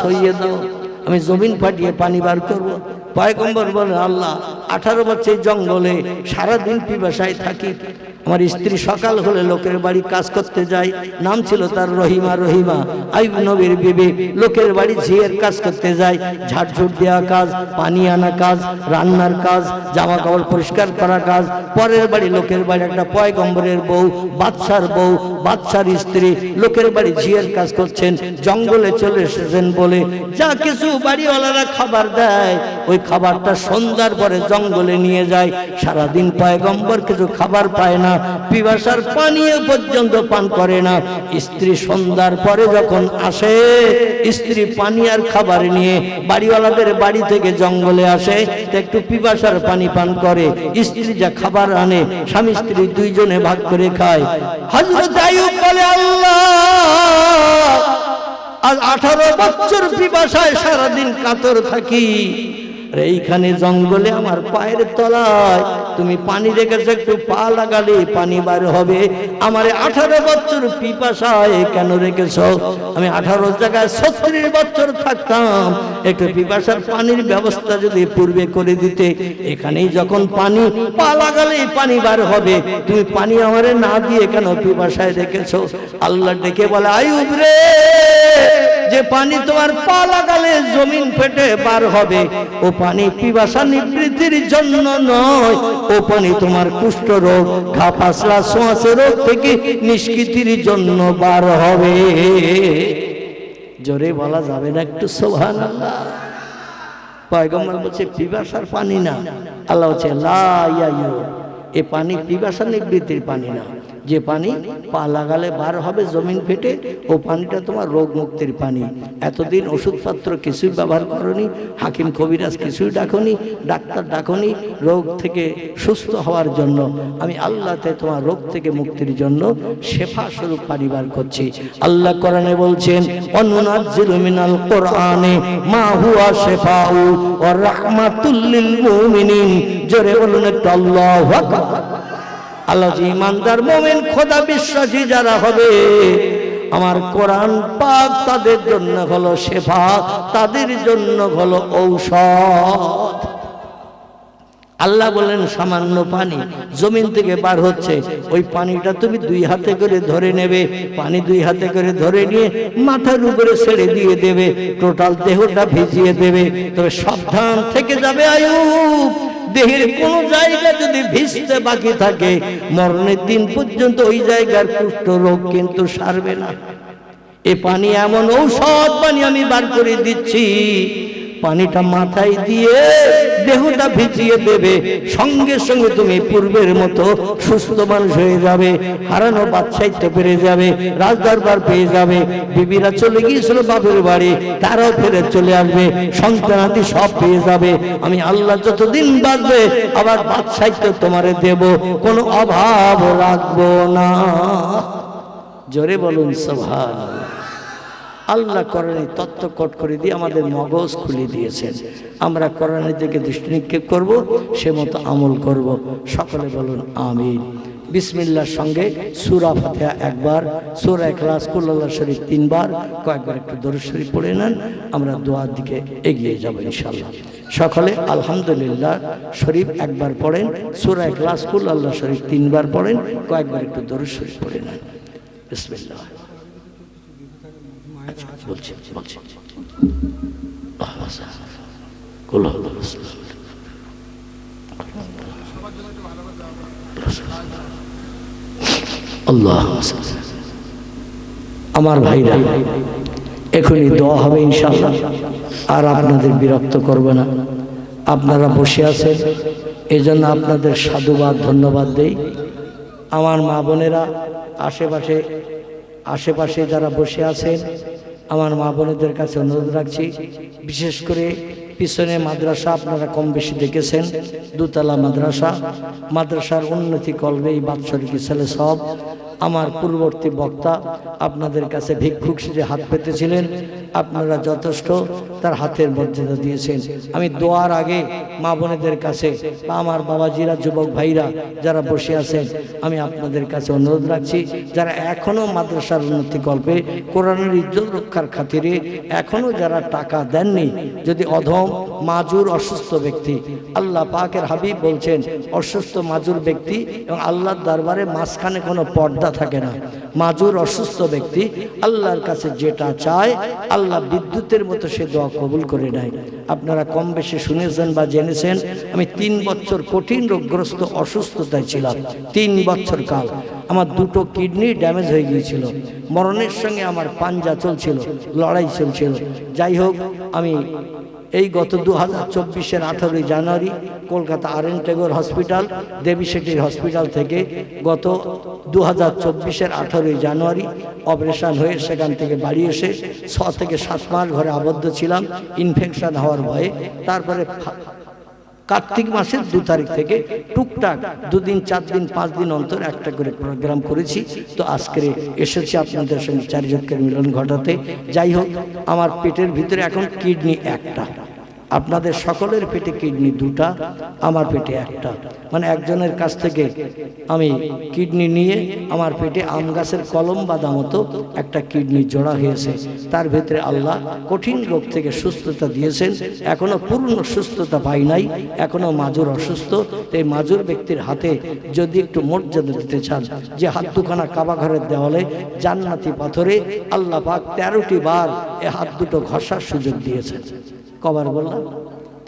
সইয়ে দাও। আমি জমিন ফাটিয়ে পানি বার করব। পয়গম্বর বলে আল্লাহ, আঠারো বছর জঙ্গলে সারাদিন পিপাসায় থাকি। আমার স্ত্রী সকাল হলে লোকের বাড়ি কাজ করতে যায়। নাম ছিল তার রহিমা রহিমা। আইব নবীর বিবি। লোকের বাড়ি ঝিয়ের কাজ করতে যায়। ঝাড়ঝুট দেওয়া কাজ, পানি আনা কাজ, রান্নার কাজ জামা কাপড় পরিষ্কার করা কাজ। পরের বাড়ি লোকের বাড়ি একটা পয়গম্বরের বউ, বাদশার বউ, বাদশার স্ত্রী। লোকের বাড়ি ঝিয়ের কাজ করছেন, জঙ্গলে চলে এসেছেন বলে যা কিছু বাড়িওয়ালারা খাবার দেয়, ওই খাবারটা সন্ধ্যার পরে জঙ্গলে নিয়ে যায়। সারাদিন পয়গম্বর কিছু খাবার পায় না পিপাসার পানীয় পর্যন্ত পান করে না। স্ত্রী সন্ধ্যার পরে যখন আসে, স্ত্রী পানি আর খাবার নিয়ে বাড়িওয়ালাদের বাড়ি থেকে জঙ্গলে আসে একটু পিপাসার পানি পান করে। স্ত্রী যা খাবার আনে, স্বামী স্ত্রী দুইজনে ভাগ করে খায়। হজরত আয়ুব বলে, আল্লাহ, আজ আঠারো বছর পিপাসায় সারাদিন কাতর থাকি। আর এইখানে জঙ্গলে আমার পায়ের তলায় তুমি পানি রেখেছো, একটু পা লাগালে পানি বার হবে। আমার আঠারো বছর পিপাসায় কেন রেখেছ? আমি আঠারো জায়গায় ছত্রিশ বছর থাকতাম। একটু পিপাসার পানির ব্যবস্থা যদি পূর্বে করে দিতে, এখানেই যখন পানি পা লাগালেই পানি বার হবে। তুমি পানি আমারে না দিয়ে কেন পিপাসায় রেখেছো? আল্লাহ ডেকে বলে, আয়ুব রে! পানি তোমার পা লাগালে জমিন ফেটে বার হবে। ও পানি পিপাসা নিবৃত্তির জন্য নয়। ও পানি তোমার কুষ্ঠ রোগ, ঘা পাসলা সোঁয়াশে রোগ থেকে নিষ্কৃতির জন্য বার হবে। জোরে বলা যাবে না একটু সোহান আল্লাহ পয়গম্বর বলছে, পিপাসার পানি না। আল্লাহ বলছে, লা। এ পানি পিপাসা নিবৃত্তির পানি না। যে পানি পা লাগালে বার হবে, জমিন ফেটে, ও পানিটা তোমার রোগ মুক্তির পানি। এতদিন ওষুধপত্র কিছুই ব্যবহার করনি, হাকিম কবিরাজ কিছুই ডাকনি, ডাক্তার ডাকনি রোগ থেকে সুস্থ হওয়ার জন্য। আমি আল্লাহতে তোমার রোগ থেকে মুক্তির জন্য শেফা স্বরূপ পানি বার করছি। আল্লাহ কোরআনে বলছেন, অনুনাজ্জিলু মিনাল কোরআনে মা হুয়া শেফাউ ওয়া রাহমাতুল লিল মুমিনিন। জোরে বলুন একটু আল্লাহু আকবার। আল্লাহ ইমানদার মোমেন, খোদা বিশ্বাসী যারা হবে, আমার কোরআন পাক তাদের জন্য হলো শেফা, তাদের জন্য হলো ঔষধ। আল্লাহ বলেন, সামান্য পানি জমিন থেকে বার হচ্ছে, ওই পানিটা তুমি দুই হাতে করে ধরে নেবে, পানি দুই হাতে করে ধরে নিয়ে মাথার উপরে ছেড়ে দিয়ে দেবে, টোটাল দেহটা ভিজিয়ে দেবে, তবে সাবধান থেকে যাবে আয়ুব। দেহের কোন জায়গা যদি ভিজতে বাকি থাকে, মরণের দিন পর্যন্ত ওই জায়গার কুষ্ঠ রোগ কিন্তু সারবে না। এ পানি এমন ঔষধ পানি আমি বার করে দিচ্ছি পানিটা মাথায় দিয়ে দেহটা ভিজিয়ে দেবে। সঙ্গে সঙ্গে তুমি পূর্বের মতো সুস্থ মানুষ হয়ে যাবে, হারানো বাদশাহিত্য পেরে যাবে, রাজদরবার পেয়ে যাবে। বিবিরা চলে গিয়েছিল বাপের বাড়ি, তারাও ফেরে চলে আসবে সন্তানাদি সব পেয়ে যাবে। আমি আল্লাহ যতদিন বাঁচবে, আবার বাদশাহিত্য তোমারে দেব, কোনো অভাব রাখব না। জোরে বলুন সভান আল্লাহ করণে তত্ত্ব কট করে দিয়ে আমাদের মগজ খুলে দিয়েছেন। আমরা করণের দিকে দৃষ্টি নিক্ষেপ করব, সে মতো আমল করব। সকলে বলুন, আমিন। বিসমিল্লার সঙ্গে সুরা ফাতেহা একবার, সুরা এখলাস কুল্লাহ শরীফ তিনবার। কয়েকবার একটু দরুদ শরীফ পড়ে নেন, আমরা দোয়ার দিকে এগিয়ে যাব ইনশাল্লাহ সকলে আলহামদুলিল্লাহ শরীফ একবার পড়েন, সুরা এখলাস কুল্লাহ শরীফ তিনবার পড়েন, কয়েকবার একটু দরুদ শরীফ পড়ে নেন। বিসমিল্লাহ। বলছি কুল আল্লাহ আমার ভাইরা, এখনই দোয়া হবে ইনশাআল্লাহ। আর আপনাদের বিরক্ত করবে না। আপনারা বসে আছেন এই জন্য আপনাদের সাধুবাদ, ধন্যবাদ দেই। আমার মা বোনেরা, আশেপাশে আশেপাশে যারা বসে আছেন, আমার মা বোনেদের কাছে অনুরোধ রাখছি, বিশেষ করে পিছনে মাদ্রাসা আপনারা কম বেশি দেখেছেন, দুতলা মাদ্রাসা, মাদ্রাসার উন্নতি করবে এই বাৎসরিক ছেলে সব। আমার পূর্ববর্তী বক্তা আপনাদের কাছে ভিক্ষুক সে হাত পেতেছিলেন আপনারা যথেষ্ট তার হাতের মর্যাদা দিয়েছেন। আমি দোয়ার আগে মা বোনেদের কাছে বা আমার বাবাজিরা, যুবক ভাইরা যারা বসে আছেন, আমি আপনাদের কাছে অনুরোধ রাখছি, যারা এখনও মাদ্রাসার উন্নতি কল্পে কোরআনের ইজ্জত রক্ষার খাতিরে এখনও যারা টাকা দেননি, যদি অধম মাজুর অসুস্থ ব্যক্তি, আল্লাহ পাকের হাবিব বলছেন, অসুস্থ মাজুর ব্যক্তি এবং আল্লাহর দরবারে মাঝখানে কোনো পর্দা থাকে না। মাজুর অসুস্থ ব্যক্তি আল্লাহর কাছে যেটা চায়, আল্লাহ বিদ্যুতের মতো সে দোয়া কবুল করে নেয় আপনারা কম বেশি শুনেছেন বা জেনেছেন, আমি তিন বছর কঠিন রোগগ্রস্ত অসুস্থতায় ছিলাম, তিন বছর কাল। আমার দুটো কিডনি ড্যামেজ হয়ে গিয়েছিল। মরণের সঙ্গে আমার পাঞ্জা চলছিল, লড়াই চলছিল। যাই হোক, আমি এই গত দু হাজার চব্বিশের আঠারোই জানুয়ারি Kolkata R N Tagore hospital, দেবী শেঠির হসপিটাল থেকে গত দু হাজার চব্বিশের আঠারোই জানুয়ারি অপারেশন হয়ে সেখান থেকে বাড়ি এসে ছ থেকে সাত মাস ঘরে আবদ্ধ ছিলাম, ইনফেকশন হওয়ার ভয়ে। তারপরে কার্তিক মাসের দু তারিখ থেকে টুকটাক দুদিন, চার দিন, পাঁচ দিন অন্তর একটা করে প্রোগ্রাম করেছি। তো আজকে এসেছি আপনাদের সঙ্গে চারিজনকের মিলন ঘটাতে। যাই হোক, আমার পেটের ভিতরে এখন কিডনি একটা। আপনাদের সকলের পেটে কিডনি দুটা, আমার পেটে একটা। মানে একজনের কাছ থেকে আমি কিডনি নিয়ে আমার পেটে আম গাছের কলম বাঁধা মতো একটা কিডনি জোড়া হয়েছে। তার ভেতরে আল্লাহ কঠিন রোগ থেকে সুস্থতা দিয়েছেন। এখনও পূর্ণ সুস্থতা পাই নাই, এখনও মাজুর অসুস্থ। এই মাজুর ব্যক্তির হাতে যদি একটু মর্যাদা দিতে চান, যে হাত দুখানা কাবা ঘরের দেওয়ালে জান্নাতি পাথরে আল্লাহ পাক তেরোটি বার এ হাত দুটো ঘষার সুযোগ দিয়েছেন। কবার বললাম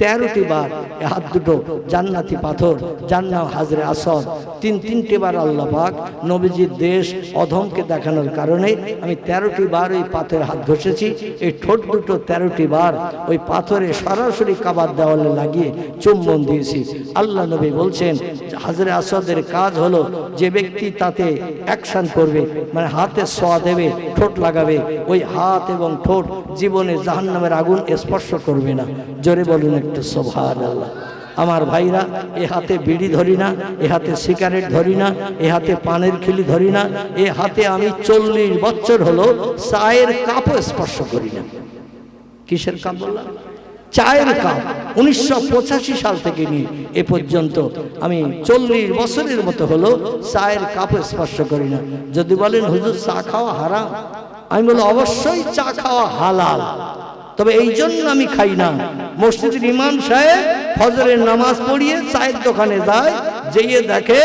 তেরোটি বার হাত দুটো জান্নাতি পাথর জান্না হাজরে আসদ তিন তিনটি বার আল্লাহ পাক নবীজির দেশ অধমকে দেখানোর কারণে আমি তেরোটি বার ওই পাথরে হাত ঘষেছি। এই ঠোঁট দুটো তেরোটি বার ওই পাথরে সরাসরি কাবার দেওয়ালে লাগিয়ে চুম্বন দিয়েছি। আল্লাহ নবী বলছেন, হাজরে আসাদের কাজ হলো যে ব্যক্তি তাতে অ্যাকশন করবে মানে হাতে সোয়া দেবে, ঠোঁট লাগাবে, ওই হাত এবং ঠোঁট জীবনে জাহান্নামের আগুন স্পর্শ করবে না। জোরে বলুন একটু সোভান আমার ভাইরা, এ হাতে বিড়ি ধরি না, এ হাতে সিগারেট ধরি না, এ হাতে পানের খিলি ধরি না, এ হাতে আমি চল্লিশ বছর হলো চায়ের কাপও স্পর্শ করি না। কিসের কাপ বললাম? চায়ের কাপ। উনিশশো সাল থেকে নিয়ে এ পর্যন্ত আমি চল্লিশ বছরের মতো হলো চায়ের কাপ স্পর্শ করি না। যদি বলেন, হুজুর, চা খাওয়া হারাম? আমি বলি অবশ্যই চা খাওয়া হালাল। তবে এই জন্য আমি খাই না। মসজিদের ইমাম সাহেব ফজরের নামাজ পড়িয়ে চায়ের দোকানে যায়, যেয়ে দেখে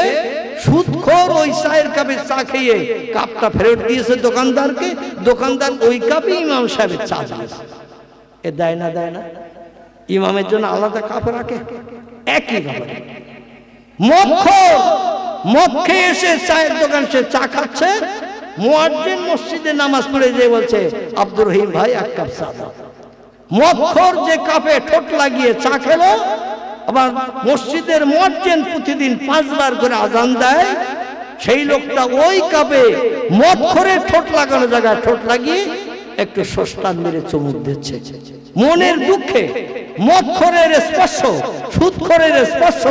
সুদখোর ওই চায়ের কাপে চা খেয়ে কাপটা ফেরত দিয়েছে দোকানদারকে, দোকানদার ওই কাপে ইমাম সাহেবের চা দিয়েছে এ দেয় না দেয় না। ইমামের জন্য আলাদা কাপ রাখে। একই কাপড় মক্ষর মদ এসে চায়ের দোকান সে চা খাচ্ছে, মুয়াজ্জিন মসজিদে নামাজ পড়ে যে বলছে, আব্দুর রহিম ভাই, এক কাপ চা দাও। মক্ষর যে কাপে ঠোঁট লাগিয়ে চা খেলো, আবার মসজিদের মুয়াজ্জিন প্রতিদিন পাঁচবার করে আজান দেয়, সেই লোকটা ওই কাপে মক্ষরের ঠোঁট লাগানো জায়গায় ঠোঁট লাগিয়ে একটু সস্তান মেরে চমুক দিচ্ছে। মনের দুঃখে মক্ষরের স্পর্শ, সুৎখরের স্পর্শ,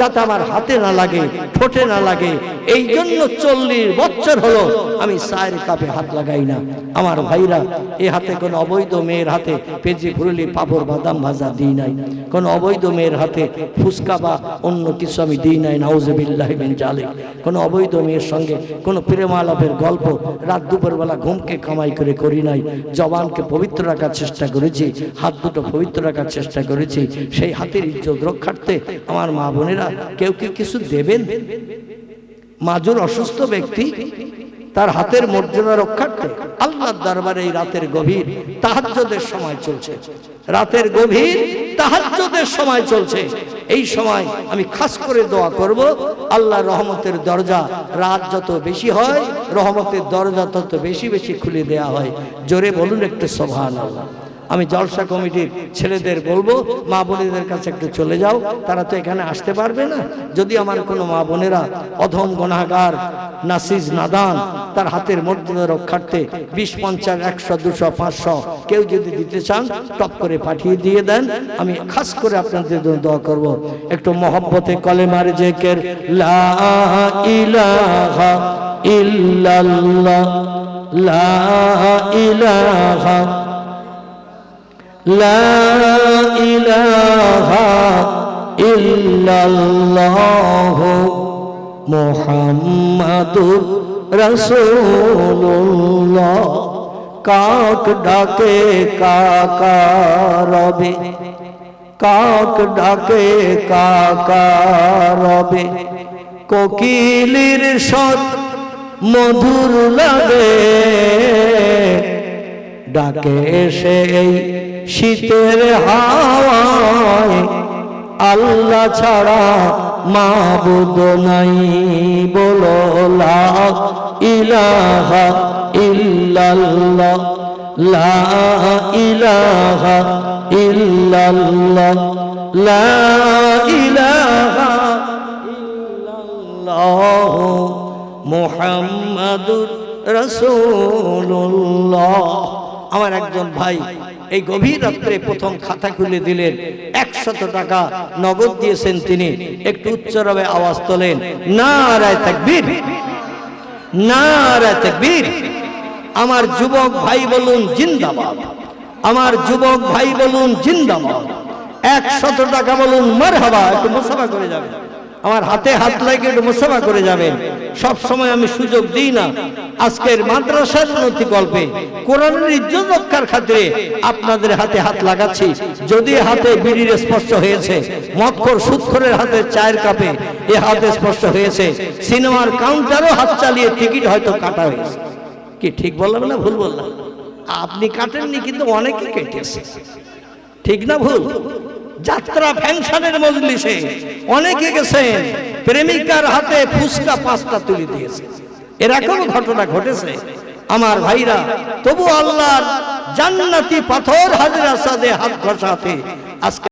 যাতে আমার হাতে না লাগে, ঠোঁটে না লাগে। এই জন্য চল্লিশ বছর হলো আমি চায়ের কাপে হাত লাগাই না। আমার ভাইরা, এ হাতে কোনো অবৈধ মেয়ের হাতে পেঁচি ফুরলি, পাপড়, বাদাম ভাজা দিই নাই। কোনো অবৈধ মেয়ের হাতে ফুসকা বা অন্য কিছু আমি দিই নাই, নাউজবিল্লাহ বিন জালে কোনো অবৈধ মেয়ের সঙ্গে কোনো প্রেমালাপের গল্প রাত দুপুরবেলা ঘুমকে কামাই করে করি নাই। জবানকে পবিত্র রাখার চেষ্টা করেছি, হাত দুটো পবিত্র রাখার চেষ্টা করেছি, সেই হাতের ইজ্জত রক্ষার্থে আমার মা বোনেরা কেউ কি কিছু দেবেন? মাজুর অসুস্থ ব্যক্তি, তার হাতের মর্যাদা রক্ষার্থে আল্লাহর দরবারে এই রাতের গভীর তাহাজ্জুদের সময় চলছে। রাতের গভীর তাহাজ্জুদের সময় চলছে। এই সময় আমি খাস করে দোয়া করব আল্লাহ রহমতের দরজা রাত যত বেশি হয়, রহমতের দরজা তত বেশি বেশি খুলে দেয়া হয়। জোরে বলুন একটু সোভান আল্লাহ আমি জলসা কমিটির ছেলেদের বলব, মা বোনেদের কাছে একটু চলে যাও, তারা তো এখানে আসতে পারবে না। যদি আমার কোনো মা বোনেরা অধম গণাগার নাসিজ, নাদান, তার হাতের মর্যাদা রক্ষার্থে বিশ, পঞ্চাশ, একশো, দুশো, পাঁচশো কেউ যদি দিতে চান, টপ করে পাঠিয়ে দিয়ে দেন। আমি খাস করে আপনাদের জন্য দোয়া করব। একটু মহব্বতে কলেমার জেকের, লা ইলাহা ইল্লাল্লাহ, লা ইলাহা লা ইলাহা ইল্লাল্লাহ মুহাম্মাদুর রাসূলুল্লাহ। কাক ডাকে, কাকা রবে। কাক ডাকে, কাকা রবে। কোকিলির সৎ মধুর লাগে। ডাকে সেই শীতের হাওয়ায় আল্লাহ ছাড়া মাবুদ নাই। বলো, লা ইলাহা ইল্লাল্লাহ, লা ইলাহা ইল্লাল্লাহ, লা ইলাহা ইল্লাল্লাহ, মুহাম্মাদুর রাসূলুল্লাহ। আমার একজন ভাই এই গভীর রাত্রে প্রথম খাতা খুলে দিলেন। একশত টাকা নগদ দিয়েছেন তিনি। একটু উচ্চরবে আওয়াজ তোলেন না রায় তাকবীর না রায় তাকবীর। আমার যুবক ভাই বলুন, জিন্দাবাদ। আমার যুবক ভাই বলুন, জিন্দাবাদ। একশত টাকা বলুন মার হাবা একটু মোসাফা করে যাবেন আমার হাতে হাত লাগে একটু মোসাফা করে যাবেন। সব সময় আমি সুযোগ দিই না। আজকের মাদ্রাসার উন্নতি গল্পে কোরআনের ইজ্জত রক্ষার খাতিরে আপনাদের হাতে হাত লাগাচ্ছি। যদি হাতে বিড়ির স্পষ্ট হয়েছে, মদখোর সুৎখরের হাতে চায়ের কাপে এ হাতে স্পষ্ট হয়েছে, সিনেমার কাউন্টারও হাত চালিয়ে টিকিট হয়তো কাটা হয়েছে। কি ঠিক বললাম না ভুল বললাম? আপনি কাটেননি, কিন্তু অনেকে কেটেছে। ঠিক না ভুল? যাত্রা ফ্যাংশনের মজলিসে অনেকে গেছেন, প্রেমিকার হাতে ফুসকা পাস্তা তুলে দিয়েছে। এরকম ঘটনা ঘটেছে। আমার ভাইরা, তবু আল্লাহর জান্নাতি পাথর হাজরা সাদে হাত ঘষাতে আজকে